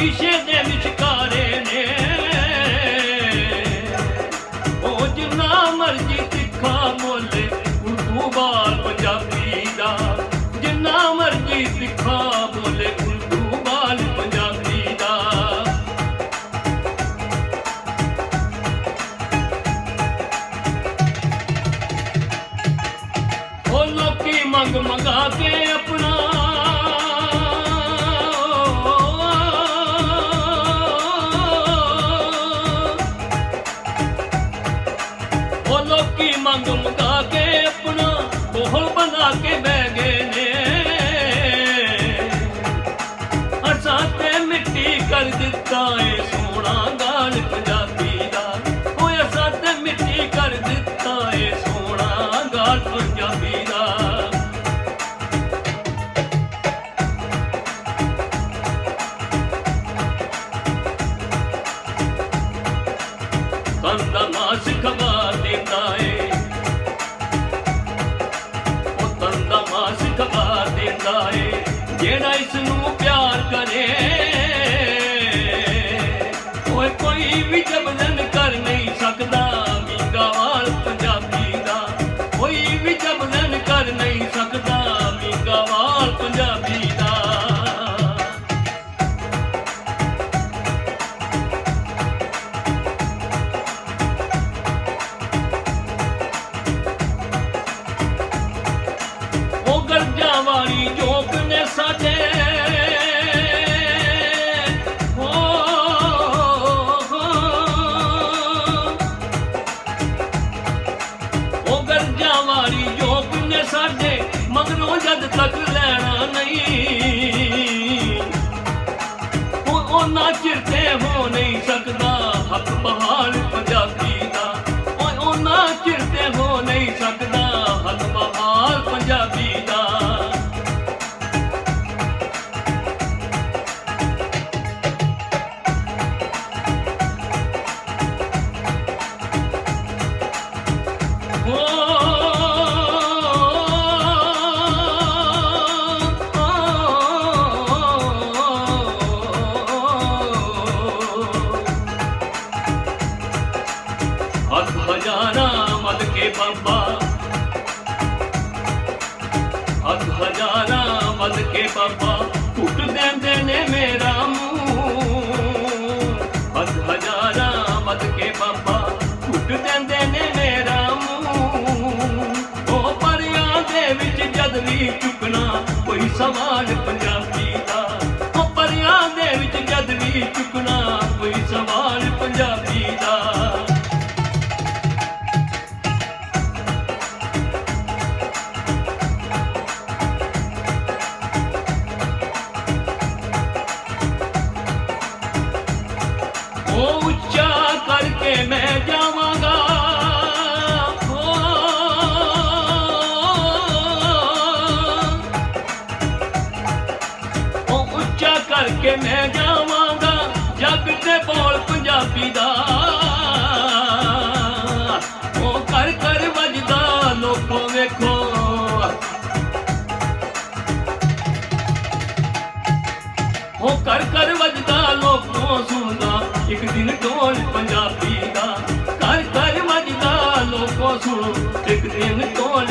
ਸ਼ੀਸ਼ੇ ਦੇ ਵਿਚਕਾਰੇ ਨੇ ਉਹ ਜਿੰਨਾ ਮਰਜ਼ੀ ਤਿੱਖਾ ਮੁੱਲ ਉਰਦੂ ਬਾਲ ਪੰਜਾਬੀ ਦਾ ਜਿੰਨਾ ਮਰਜ਼ੀ ਤਿੱਖਾ ਮੁੱਲ ਉਰਦੂ ਬਾਲ ਪੰਜਾਬੀ ਦਾ ਉਹ ਲੋਕੀ ਮੰਗ ਮੰਗਾ ਕੇ ਜਿਹੜਾ ਇਸ ਨੂੰ ਪਿਆਰ ਕਰੇ। ਓਏ, ਕੋਈ ਵੀ ਜਬਰਨ ਕਰ ਨਹੀਂ ਸਕਦਾ ਮੀਂਗਾ ਵਾਲ ਪੰਜਾਬੀ ਦਾ। ਕੋਈ ਵੀ ਜਬਰਨ ਕਰ ਨਹੀਂ ਸਕਦਾ ਮੀਂਗਾ ਵਾਲ ਪੰਜਾਬੀ ਦਾ। ਉਹ ਗਰਜਾਂ ਵਾਲੀ ਜੋਕ ਤੱਕ ਲੈਣਾ ਨਹੀਂ। ਉਹ ਉਹਨਾਂ ਚਿਰ ਤੇ ਹੋ ਨਹੀਂ ਸਕਦਾ ਹੱਕ ਬਹਾਲ ਕੇ ਬਾਬਾ ਟੁੱਟ ਦਿੰਦੇ ਨੇ ਮੇਰਾ ਮੂੰਹ। ਹੱਥ ਹਜ਼ਾਰਾਂ ਮਦ ਕੇ ਬਾਬਾ ਟੁੱਟ ਦਿੰਦੇ ਨੇ ਮੇਰਾ ਮੂੰਹ। ਉਹ ਪਰਿਆਂ ਦੇ ਵਿੱਚ ਜਦ ਵੀ ਚੁੱਕਣਾ, ਕੋਈ ਸਵਾਲ ਪੰਜਾਬੀ ਦਾ। ਉਹ ਪਰਿਆਂ ਦੇ ਵਿੱਚ ਜਦ ਵੀ ਚੁੱਕਣਾ ਉਹ ਕਰ ਕਰ ਵੱਜਦਾ, ਲੋਕੋਂ ਸੁਣਦਾ। ਇੱਕ ਦਿਨ ਢੋਲ ਪੰਜਾਬੀ ਦਾ। ਕਰ ਕਰ ਵੱਜਦਾ, ਲੋਕੋਂ ਸੁਣ। ਇੱਕ ਦਿਨ ਢੋਲ